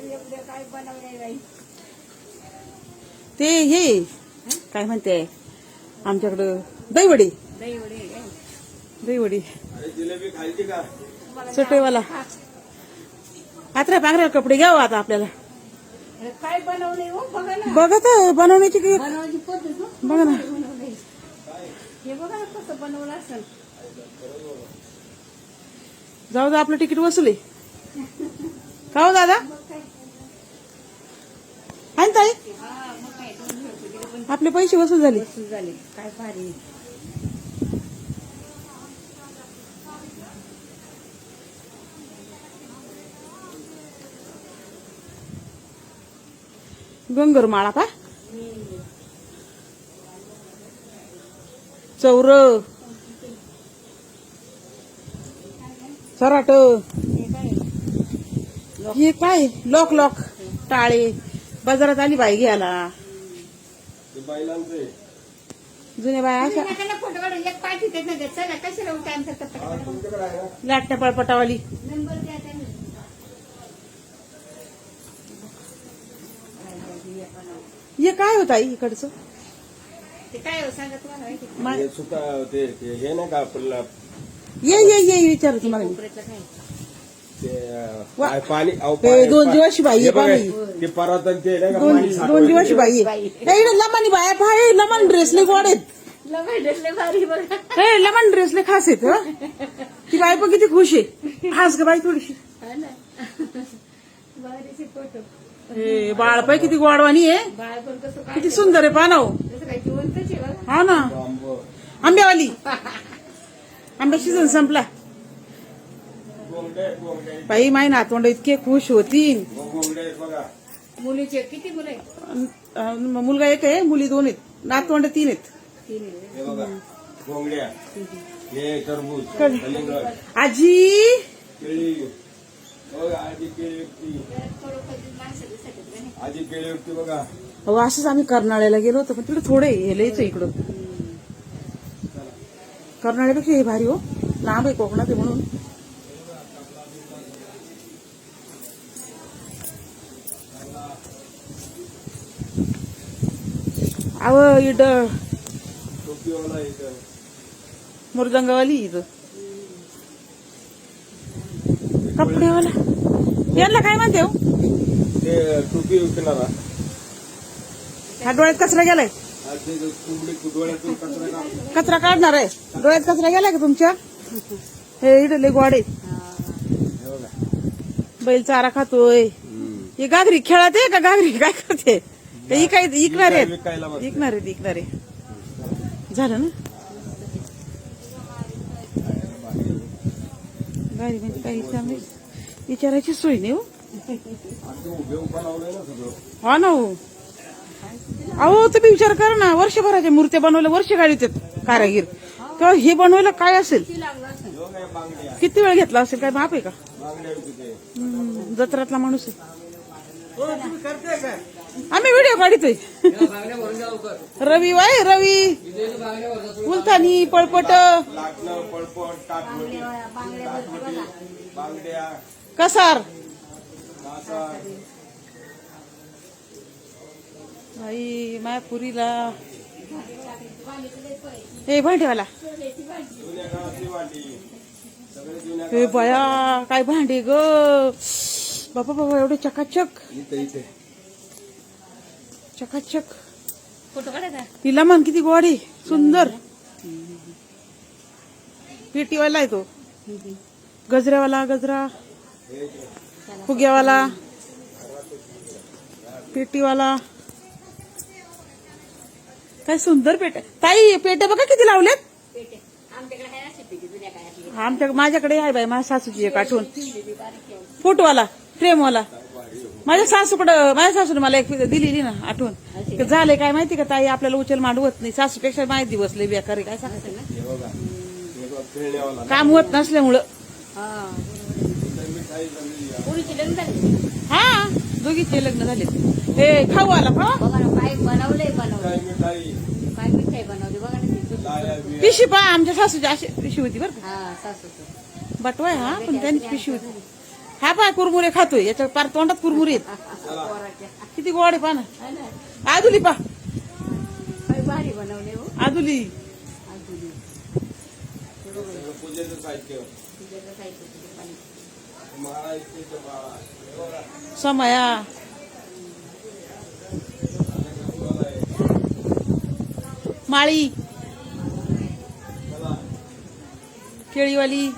काय ते हे काय म्हणते? आमच्याकडं दहीवडी. दहीवडी. दहीवडी अरे जिलेबी खायची का पांघऱ्या कपडे घ्यावं आता आपल्याला. काय बनवले हो बघा ना बघा तर बनवण्याची बनवायची पद्धत बघा ना. हे बघा ना कसं बनवलं असेल जाऊ दे आपलं तिकीट वसूल. आहे का हो दादा. आहे ना ताई आपले पैसे वसूल झाले. झाले. काय भारी. गंगर माळा पा चौर. सराट. हे काय? Lock lock. टाळे. बाजारात आली बाई घ्यायला. जुन्या बाया अशा नका फोटो काढून एक पाठी देत नाही चला कशाला लाटण्या पळपटावाली नंबर द्या त्यांना हे काय होत आई इकडचं? ते काय हो सांगा तुम्हाला माहिती का? मा- हे सुका ते ते हे नाही का आपल्याला ये ये ये विचार तुम्हाला मी. कोपऱ्यातलं काय? ते अं, वा. काय पाणी अहो, पाणी- दोन जीवाची बाई आहे, हे बघा, पाणी. ते परत आणि ते नाही का दोन पाणी दोन साठवायचं. दिवशी बाई आहे. इकडे लमानी बाया पाय लमन ड्रेसले गोड आहेत लय भारी बघा हे लमन ड्रेसले खास आहेत हं. ती बाई पण किती खुश आहे हास ग बाई थोडीशी हा ना भारीचे फोटो हे बाळ पाय किती गोडवाणी आहे बाळ पण कसं काय किती सुंदर आहे पानाव तसं काय जिवंतच आहे बघा हा ना आंबं. आंब्यावाली आंब्या सीझन संपला बाई माय नातवंड इतके खुश होतील. मुलीचे किती मुलं मुलगा एक आहे मुली दोन आहेत. नातवंड तीन आहेत. हे हे आजी? केळी. हो, असंच आम्ही कर्नाळ्याला गेलो होतो पण तिकडे थोडे हे लयच आहे इकडं. कर्नाळ्यापेक्षा हे भारी हो. लांब आहे कोकणात आहे म्हणून. अव इड इथं मृदंगवाली इथं. कपडेवाला. यांना काय म्हणते हो? ते टोपी विकणारा. हा डोळ्यात कचरा गेलाय? कचरा काढ कचरा काढणार आहे. डोळ्यात कचरा गेलाय का तुमच्या? हे इडले गोडे बैल चारा खातोय. ही गागरी खेळत आहे का? गागरी काय करते? ते इकाय इकणार आहेत. विकायला बसले. इकणार आहेत इकणार आहे झालं ना? गाडी म्हणजे काही चांगली. विचारायची सोय नाही हो. उभे लावलंय ना सगळं हा ना हो. अहो तुम्ही विचार करा ना. वर्षभराच्या मूर्त्या बनवल्या वर्ष गाडीत कारागीर. तेव्हा हे बनवायला काय असेल? किती हे बांगड्या वेळ घेतला असेल? काय बाप आहे का? बांगड्या विकते हम्म, जत्रातला माणूस आहे. आम्ही व्हिडिओ काढितोय रवी वाय रवी. फुलथानी पळपट. कसार. भाई आई मायापुरीला हे भांडेवाला. हे बया काय भांडे ग? बाबा बाबा एवढे चकाचक. चकाचक. फोटो काढायचा तिला मन किती गोडी सुंदर. पेटीवाला आहे तो. गजऱ्यावाला गजरा. फुग्यावाला. पेटीवाला. काय सुंदर पेट ताई पेट्या बघा किती पेटे. पेटी काळातली आमच्या माझ्याकडे आहे बाई माझ्या सासूची एक आठवण. फोटोवाला फ्रेमवाला. माझ्या सासूकडं माझ्या सासूने मला एक दिलेली ना आठवण. की? झालंय काय माहिती का ताई? आपल्याला उचल मांडवत नाही. सासूपेक्षा माहिती बसले बेकार काय सांगते ना? बघा बघा खेळण्यावाला काम होत नसल्यामुळं. हा. झाली झाले? हा दोघीचे लग्न झाले. हे खाऊ आला हा काय बनवलंय बनवली ती. पिशी पहा आमच्या सासूची अशी पिशी होती बरं का. हा सासूचं. बटवाय हा पण त्यांची पिशी होती. हा पाय कुरमुरे खातोय याच्या पार तोंडात कुरमुरे आहेत. किती गोड आहे पा ना आदुली पा. भारी बनवले हो आदुली. आजुली. माळी. केळीवाली.